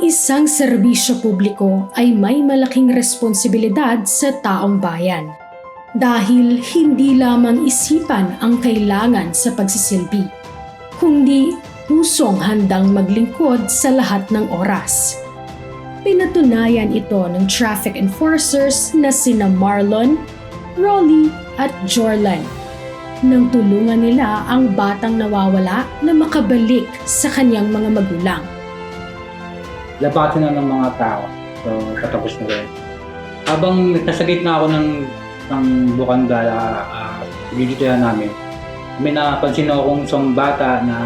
Isang serbisyo publiko ay may malaking responsibilidad sa taong bayan. Dahil hindi lamang isipan ang kailangan sa pagsisilbi, kundi pusong handang maglingkod sa lahat ng oras. Pinatunayan ito ng traffic enforcers na sina Marlon, Rolly at Jorlan nang tulungan nila ang batang nawawala na makabalik sa kanyang mga magulang. Labatan na ng mga tao. So, patapos na rin. Habang nasa gitna ako ng, ng Bukanda, uh, uh, namin, may napansin ako kung isang bata na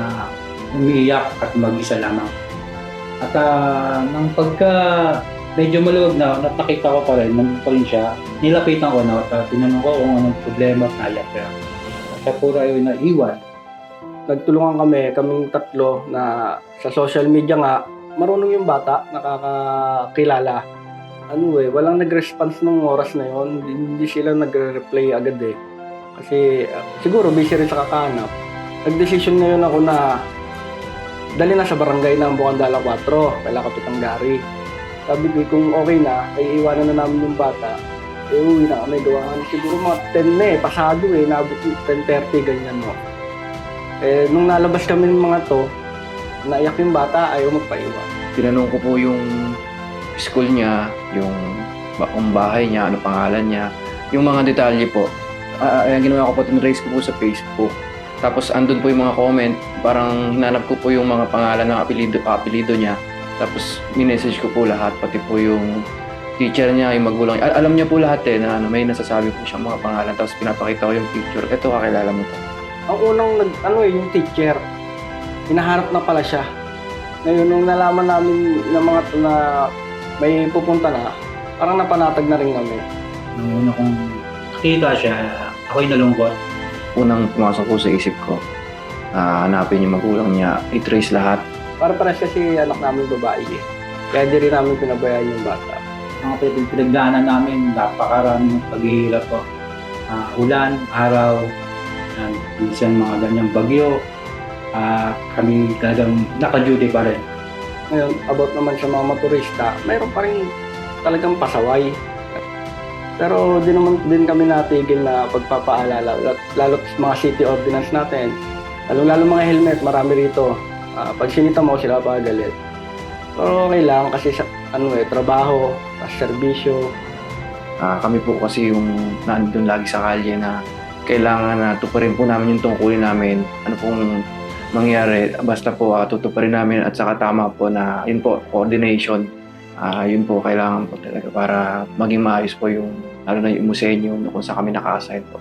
umiiyak at mag-isa lamang. At uh, nang pagka medyo maluwag na, at nakita ko pa rin, nandun pa rin siya, nilapitan ko na at tinanong ko kung anong problema at naiyak siya. At siya puro ayaw na iwan. nagtulungan kami, kaming tatlo na sa social media nga, marunong yung bata, nakakakilala. Ano eh, walang nag-response nung oras na yon hindi sila nagre-reply agad eh. Kasi uh, siguro busy rin sa kakahanap. Nag-decision ngayon ako na dali na sa barangay ng Bukandala 4, kay Kapitang Gary. Sabi ko kung okay na, ay iwanan na namin yung bata. Eh uwi na kami, gawa nga siguro mga 10 na eh, pasado eh, nabot 10.30 ganyan mo. Eh, nung nalabas kami ng mga to, naiyak yung bata, ayaw magpaiwan. tinanong ko po yung school niya, yung kung bahay niya, ano pangalan niya, yung mga detalye po. Ah, ang ginawa ko po, tinrace ko po sa Facebook. Tapos andun po yung mga comment, parang hinanap ko po yung mga pangalan ng apelido, apelido niya. Tapos minessage ko po lahat, pati po yung teacher niya, yung magulang. Al- alam niya po lahat eh, na ano, may nasasabi po siyang mga pangalan. Tapos pinapakita ko yung picture. Ito, kakilala mo to. Ang unang, nag, ano eh, yung teacher, hinaharap na pala siya. Ngayon, nung nalaman namin ng mga to na may pupunta na, parang napanatag na rin kami. Nung una kong nakita siya, ako'y nalungkot. Unang pumasok po sa isip ko, ah, hanapin yung magulang niya, i-trace lahat. Para pares kasi anak namin babae eh. Kaya di rin namin pinabayaan yung bata. Mga pinag- pinagdaanan namin, napakaraming paghihirap po. Ah, ulan, araw, minsan mga ganyang bagyo. Ah, kami talagang naka-duty pa rin. Ngayon, about naman sa mga motorista, mayroon pa rin talagang pasaway. Pero di naman din kami natigil na pagpapaalala, lalo, sa mga city ordinance natin. Lalo-lalo mga helmet, marami rito. Ah, pag sinita mo, sila pagalit. Pero okay lang kasi sa ano eh, trabaho, sa serbisyo, Ah, kami po kasi yung nandun lagi sa kalye na kailangan na tuparin po namin yung tungkulin namin. Ano pong mangyari, basta po uh, tutuparin namin at saka tama po na yun po, coordination. Ah, yun po, kailangan po talaga para maging maayos po yung, lalo na yung museum kung saan kami naka-assign po.